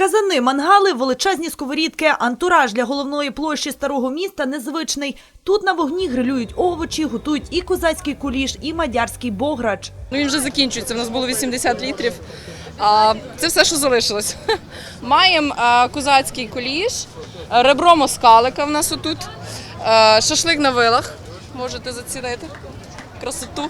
Казани, мангали, величезні сковорідки, антураж для головної площі старого міста незвичний. Тут на вогні грилюють овочі, готують і козацький куліш, і мадярський бограч. Ну він вже закінчується. У нас було 80 літрів. А, це все, що залишилось. Маємо козацький куліш, ребро москалика в нас отут, шашлик на вилах. Можете зацінити красоту.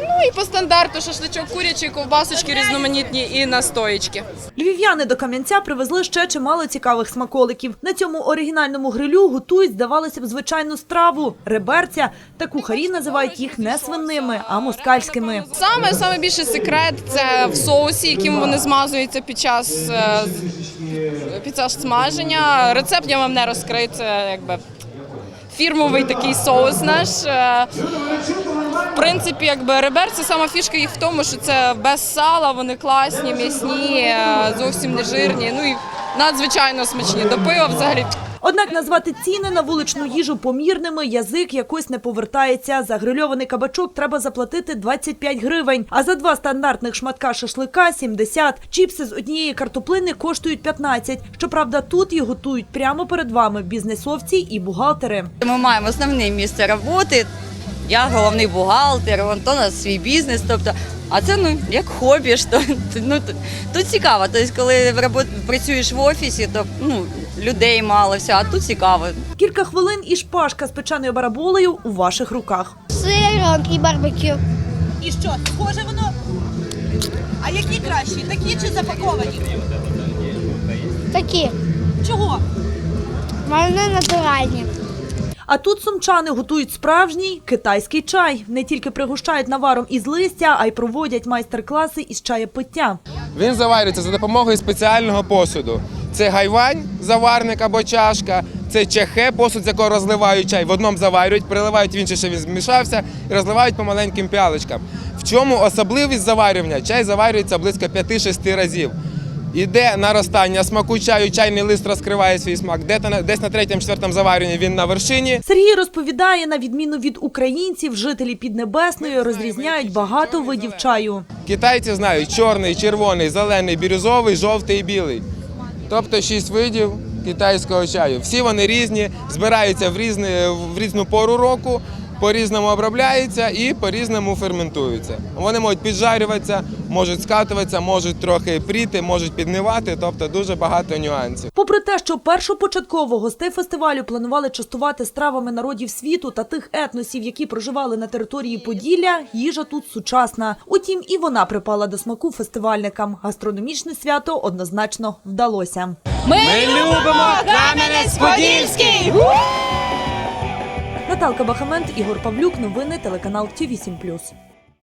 Ну і по стандарту шашличок курячий, ковбасочки різноманітні і настоїчки. Львів'яни до Кам'янця привезли ще чимало цікавих смаколиків. На цьому оригінальному грилю готують, здавалося б, звичайну страву – реберця. Та кухарі називають їх не свинними, а москальськими. Саме саме більший секрет це в соусі, яким вони змазуються під час е, під час смаження. Рецепт я вам не розкрию, це якби фірмовий такий соус наш. Е, В принципі, якби ребер, це сама фішка їх в тому, що це без сала, вони класні, м'ясні, е, зовсім не жирні. Ну і надзвичайно смачні. До пива взагалі. Однак назвати ціни на вуличну їжу помірними язик якось не повертається. За грильований кабачок треба заплатити 25 гривень, а за два стандартних шматка шашлика – 70. Чіпси з однієї картоплини коштують 15. Щоправда, тут їх готують прямо перед вами бізнесовці і бухгалтери. Ми маємо основне місце роботи. Я головний бухгалтер, Антона свій бізнес. Тобто, а це ну як хобі. Що, ну, тут, тут цікаво. Тобто, коли робот, працюєш в офісі, то ну, людей мало, все, а тут цікаво. Кілька хвилин і шпажка з печеною бараболею у ваших руках. сиром і барбекю. І що, схоже воно? А які кращі, такі чи запаковані? Такі. Чого? Вони натуральні. А тут сумчани готують справжній китайський чай. Не тільки пригощають наваром із листя, а й проводять майстер-класи із чаєпиття. Він заварюється за допомогою спеціального посуду. Це гайвань, заварник або чашка, це чехе, посуд, з якого розливають чай. В одному заварюють, переливають в інший, щоб він змішався, і розливають по маленьким піалочкам. В чому особливість заварювання? Чай заварюється близько 5-6 разів. Іде наростання смаку чаю, чайний лист розкриває свій смак. На- Десь на третьому-четвертому заварюванні він на вершині. Сергій розповідає, на відміну від українців, жителі Піднебесної розрізняють багато видів чаю. Китайці знають чорний, червоний, зелений, бірюзовий, жовтий і білий. Тобто шість видів китайського чаю. Всі вони різні, збираються в, різні, в різну пору року, по-різному обробляються і по-різному ферментуються. Вони можуть піджарюватися, можуть скатуватися, можуть трохи пріти, можуть піднивати, тобто дуже багато нюансів. Попри те, що першопочатково гостей фестивалю планували частувати стравами народів світу та тих етносів, які проживали на території Поділля, їжа тут сучасна. Утім, і вона припала до смаку фестивальникам. Гастрономічне свято однозначно вдалося. Ми, любимо Кам'янець-Подільський! Наталка Бахамент, Ігор Павлюк. Новини телеканал Ті 8